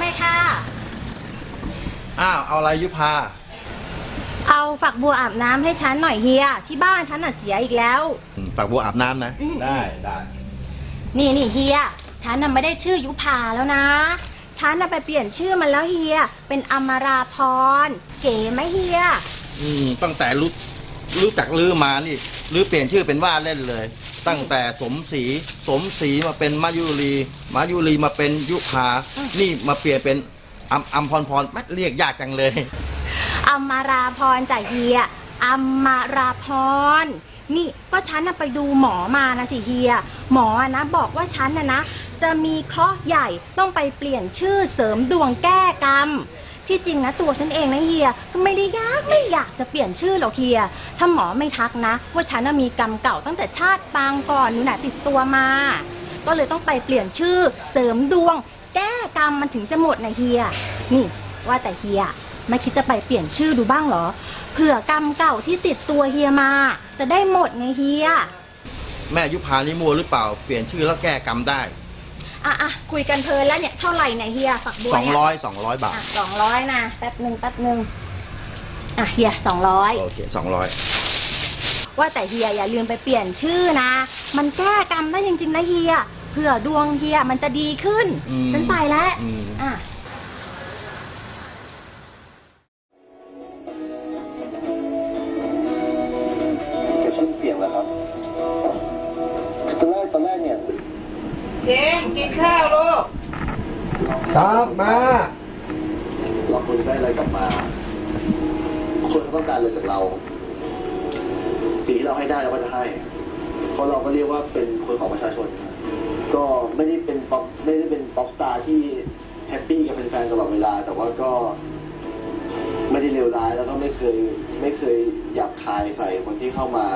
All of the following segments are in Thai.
เฮียซื้อของเลยค่ะ อ้าว เอาอะไรยุพา เอาฝักบัวอาบน้ำให้ฉันหน่อยเฮีย ที่บ้านฉันน่ะเสียอีกแล้วอืมฝากบัวอาบน้ำนะ อืม ได้ได้นี่นี่เฮีย ฉันน่ะไม่ได้ชื่อยุพาแล้วนะ ฉันน่ะไปเปลี่ยนชื่อมันแล้วเฮีย เป็นอมราพร เก๋ไหมเฮีย อืมตั้งแต่รู้ รู้จักลือมานี่ลือเปลี่ยนชื่อเป็นว่าเล่นเลย ตั้งแต่สมศรีสมศรีมาเป็นมายุรีมายุรีมาเป็นยุพานี่มาเปลี่ยนเป็นอัมอัมพรพรแม่เรียกยากจังเลย อัมราพรจาเฮียอัมราพร นี่ก็ฉันน่ะไปดูหมอมานะสิเฮีย หมออะนะบอกว่าฉันน่ะนะ จะมีเคราะห์ใหญ่ต้องไปเปลี่ยนชื่อเสริมดวงแก้กรรม ที่จริงนะตัวฉันเองนะเฮียก็ไม่ได้อยากไม่อยากจะเปลี่ยนชื่อหรอกเฮีย ถ้าหมอไม่ทักนะ ว่าฉันน่ะมีกรรมเก่าตั้งแต่ชาติปางก่อนนู่นน่ะติดตัวมา ก็เลยต้องไปเปลี่ยนชื่อเสริมดวง แก้กรรมมันถึงจะหมดนะเฮีย นี่ว่าแต่เฮียไม่คิดจะไปเปลี่ยนชื่อดูบ้างเหรอ เผื่อกรรมเก่าที่ติดตัวเฮียมา จะได้หมดไงเฮีย แม่ยุพานี่มัวหรือเปล่า เปลี่ยนชื่อแล้วแก้กรรมได้ อะอะคุยกันเพลินแล้วเนี่ยเท่าไหร่เนี่ยเฮียฝักบัวเนี่ย200 200บาทอะสองร้อยนะแป๊บหนึ่งแป๊บหนึ่งอะเฮียสองร้อยโอเค200ว่าแต่เฮียอย่าลืมไปเปลี่ยนชื่อนะ มันแก้กรรมได้จริงๆนะเฮียเผื่อดวงเฮียมันจะดีขึ้น อืม ฉันไปแล้วอืม อะ ครับมาเราควรจะได้อะไรกลับมา คนเขาต้องการอะไรจากเรา สิ่งที่เราให้ได้เราก็จะให้เพราะเราก็เรียกว่าเป็นคนของประชาชน ก็ไม่ได้เป็นป๊อปไม่ได้เป็นป๊อปสตาร์ที่แฮปปี้กับแฟนๆตลอดเวลา แต่ว่าก็ไม่ได้เลวร้ายแล้วก็ไม่เคยไม่เคยหยาบคายใส่คนที่เข้ามา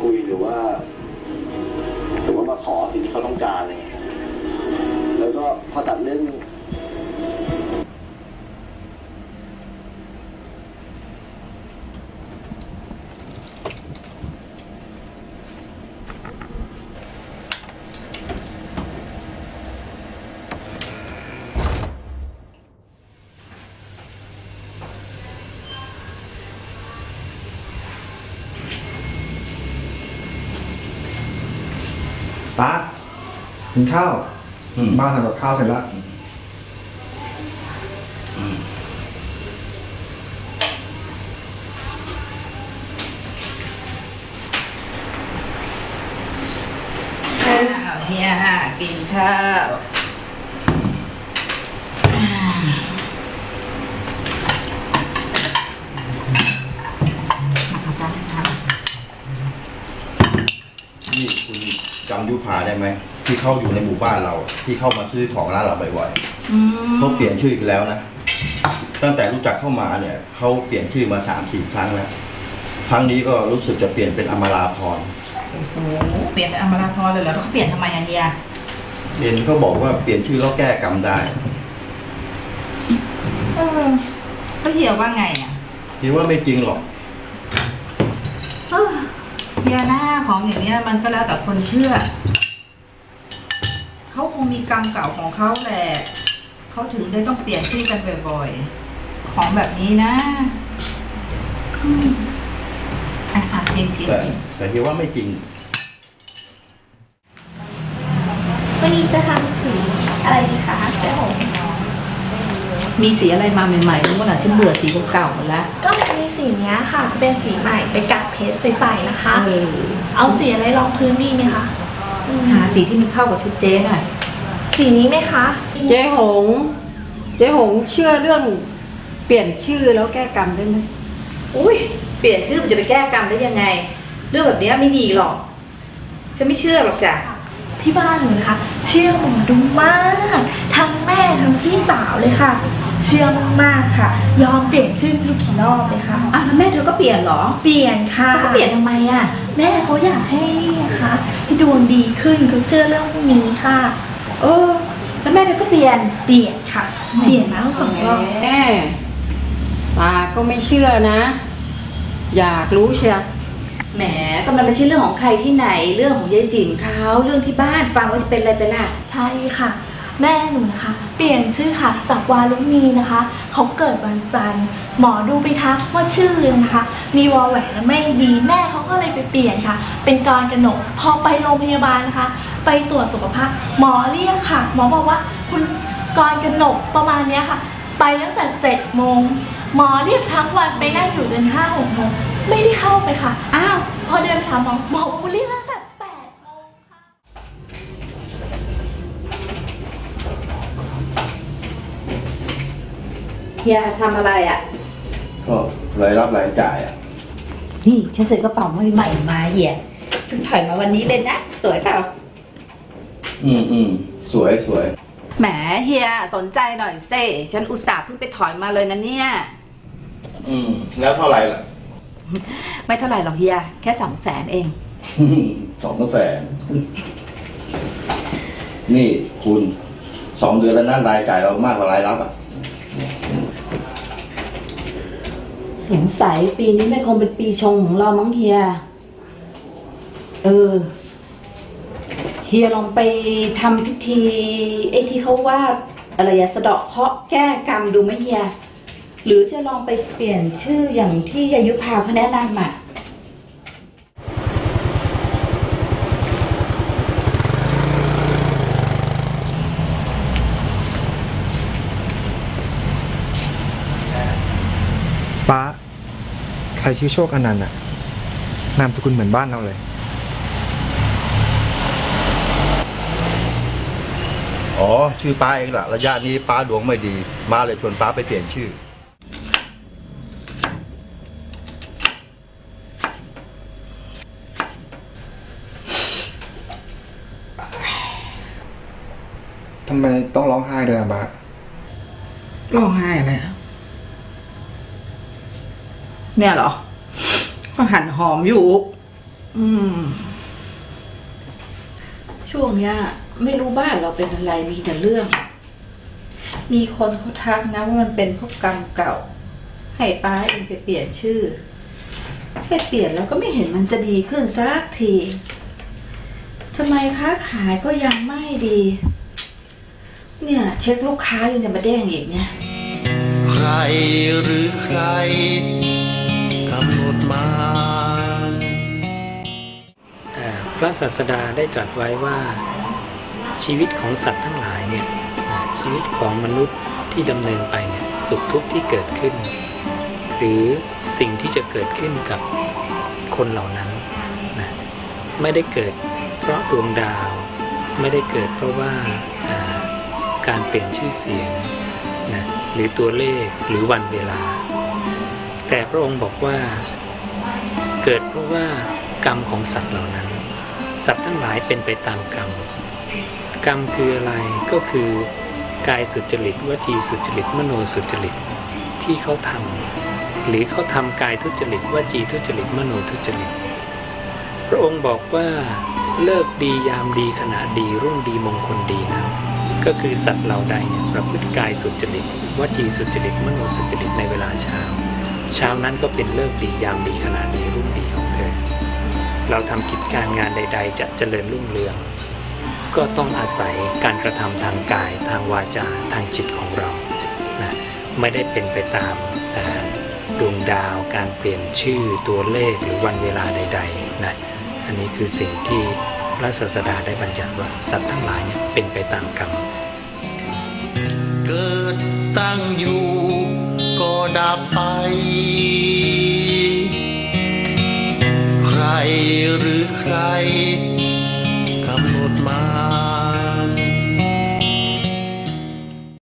คุยหรือว่า หรือว่ามาขอสิ่งที่เขาต้องการอะไรเงี้ยแล้วก็พอตัดเรื่อง ป้ากินข้าวอืม บ้านทำกับข้าวเสร็จแล้วข้าวเฮียกินข้าว นี่คุณ จำยุพาได้ไหมที่เข้าอยู่ในหมู่บ้านเรา ที่เข้ามาซื้อของร้านเราบ่อยๆเขาเปลี่ยนชื่ออีกแล้วนะ ตั้งแต่รู้จักเข้ามาเนี่ยเขาเปลี่ยนชื่อมาสามสี่ครั้งแล้วครั้งนี้ก็รู้สึกจะเปลี่ยนเป็นอมราพรโอ้โหเปลี่ยนเป็นอมราพรเลยเหรอแล้วเขาเปลี่ยนทำไมอะเฮียเห็นเขาบอกว่าเปลี่ยนชื่อแล้วแก้กรรมได้เออแล้วเฮียว่าไงอะคิดว่าไม่จริงหรอกเออ เฮียหน้าของอย่างเนี้ยมันก็แล้วแต่คนเชื่อ เขาคงมีกรรมเก่าของเขาแหละเขาถึงได้ต้องเปลี่ยนชื่อกันบ่อยๆ ของแบบนี้นะอืมอะอะกินกินแต่กินแต่คิดว่าไม่จริง วันนี้จะทำสีอะไรดีคะเจ๊หง มีสีอะไรมาใหม่ๆรู้ป่ะล่ะฉันเบื่อสีเก่าๆหมดแล้วก็มีสีเนี้ยค่ะ จะเป็นสีใหม่เป็นกัดเพชรใสๆนะคะ เออเอาสีอะไรรองพื้นดีไหมคะอืมหาสีที่มันเข้ากับชุดเจ๊หน่อยสีนี้ไหมคะเจ๊หง เจ๊หงเชื่อเรื่องเปลี่ยนชื่อแล้วแก้กรรมได้ไหมอุ้ยเปลี่ยนชื่อมันจะไปแก้กรรมได้ยังไง เรื่องแบบเนี้ยไม่มีหรอก ฉันไม่เชื่อหรอกจ้ะพี่บ้านหนูนะคะ เชื่อหมอดูมาก ทั้งแม่ทั้งพี่สาวเลยค่ะ เชื่อมากๆค่ะ ยอมเปลี่ยนชื่อลูกกี่รอบเลยค่ะ อ้าวแล้วแม่เธอก็เปลี่ยนเหรอเปลี่ยนค่ะ แล้วเขาเปลี่ยนทำไมอะ แม่เขาอยากให้นะคะให้ดวงดีขึ้นเขาเชื่อเรื่องพวกนี้ค่ะ เออ แล้วแม่เธอก็เปลี่ยน เปลี่ยนค่ะ เปลี่ยนมาทั้งสองรอบแม่ตาก็ไม่เชื่อนะ อยากรู้เชียวแหมก็มันไม่ใช่เรื่องของใครที่ไหน เรื่องของยายจิ๋มเขาเรื่องที่บ้านฟังว่าจะเป็นอะไรไปล่ะ ใช่ค่ะ แม่หนูนะคะ เปลี่ยนชื่อค่ะจากวาลุณีนะคะ เขาเกิดวันจันทร์หมอดูไปทักว่าชื่อนะคะ มีวอแหวนและไม่ดีแม่เขาก็เลยไปเปลี่ยนค่ะ เป็นกรกนกพอไปโรงพยาบาลนะคะ ไปตรวจสุขภาพหมอเรียกค่ะ หมอบอกว่าคุณกรกนกประมาณเนี้ยค่ะ ไปตั้งแต่เจ็ดโมงหมอเรียกทั้งวันไปนั่งอยู่จนห้าหกโมงไม่ได้เข้าไปค่ะอ้าวพอเดินไปถามหมอหมอบอกว่าเรียกตั้งแต่แปดโมงค่ะ เฮียทำอะไรอะ ก็รายรับรายจ่ายอะ นี่ฉันซื้อกระเป๋าใหม่ๆมาเฮียเพิ่งถอยมาวันนี้เลยนะ สวยเปล่า อืมอืมสวยสวยแหมเฮียสนใจหน่อยเซ่ฉันอุตส่าห์เพิ่งไปถอยมาเลยนะเนี่ย อืมแล้วเท่าไหร่ล่ะ ไม่เท่าไหร่หรอกเฮีย แค่สองแสนเอง สองแสนนี่คุณสองเดือนแล้วนะรายจ่ายเรามากกว่ารายรับอะ สงสัยปีนี้ไม่คงเป็นปีชงของเรามั้งเฮีย เออ เฮียลองไปทำพิธีไอ้ที่เขาว่าอะไรอะสะเดาะเคราะห์แก้กรรมดูไหมเฮีย หรือจะลองไปเปลี่ยนชื่ออย่างที่ยายุพาเขาแนะนำอะ ป้า ใครชื่อโชคอนันต์อะนามสกุลเหมือนบ้านเราเลย อ๋อ ชื่อป้าเองล่ะ ระยะนี้ป้าดวงไม่ดี มาเลยชวนป้าไปเปลี่ยนชื่อ ทำไมต้องร้องไห้ด้วยอะบ้าร้องไห้เลยอะ เนี่ยเหรอก็หั่นหอมอยู่ อืม ช่วงเนี้ยไม่รู้บ้านเราเป็นอะไรมีแต่เรื่อง มีคนเขาทักนะว่ามันเป็นพวกกรรมเก่า ให้ป้าเองไปเปลี่ยนชื่อ ไปเปลี่ยนแล้วก็ไม่เห็นมันจะดีขึ้นสักทีทำไมค้าขายก็ยังไม่ดี เนี่ย เช็คลูกค้ายังจะมาเด้งอีกเนี่ย ใครหรือใคร ระศาสดาได้ตรัสไว้ว่าชีวิตของสัตว์ทั้งหลายเนี่ยชีวิตของมนุษย์ที่ดำเนินไปเนี่ยสุขทุกข์ที่เกิดขึ้น หรือสิ่งที่จะเกิดขึ้นกับคนเหล่านั้นนะไม่ได้เกิดเพราะดวงดาว ไม่ได้เกิดเพราะว่าการเปลี่ยนชื่อเสียงนะหรือตัวเลขหรือวันเวลา แต่พระองค์บอกว่า เกิดเพราะว่ากรรมของสัตว์เหล่านั้น สัตว์ทั้งหลายเป็นไปตามกรรม กรรมคืออะไรก็คือกายสุจริตวจีสุจริตมโนสุจริตที่เขาทำหรือเขาทำกายทุจริตวจีทุจริตมโนทุจริต พระองค์บอกว่าเลิกดียามดีขณะดีรุ่งดีมงคลดีนั้นก็คือสัตว์เหล่าใดเนี่ยประพฤติกายสุจริตวจีสุจริตมโนสุจริตในเวลาเช้า เช้านั้นก็เป็นเลิกดียามดีขณะดีรุ่งดี เราทำกิจการงานใด ๆ จะเจริญรุ่งเรือง ก็ต้องอาศัยการกระทำทางกาย ทางวาจาทางจิตของเรานะไม่ได้เป็นไปตามดวงดาวการเปลี่ยนชื่อตัวเลขหรือวันเวลาใดๆนะอันนี้คือสิ่งที่พระศาสดาได้บัญญัติว่าสัตว์ทั้งหลายเนี่ยเป็นไปตามกรรมเกิดตั้งอยู่ก็ดับไป หรือใคร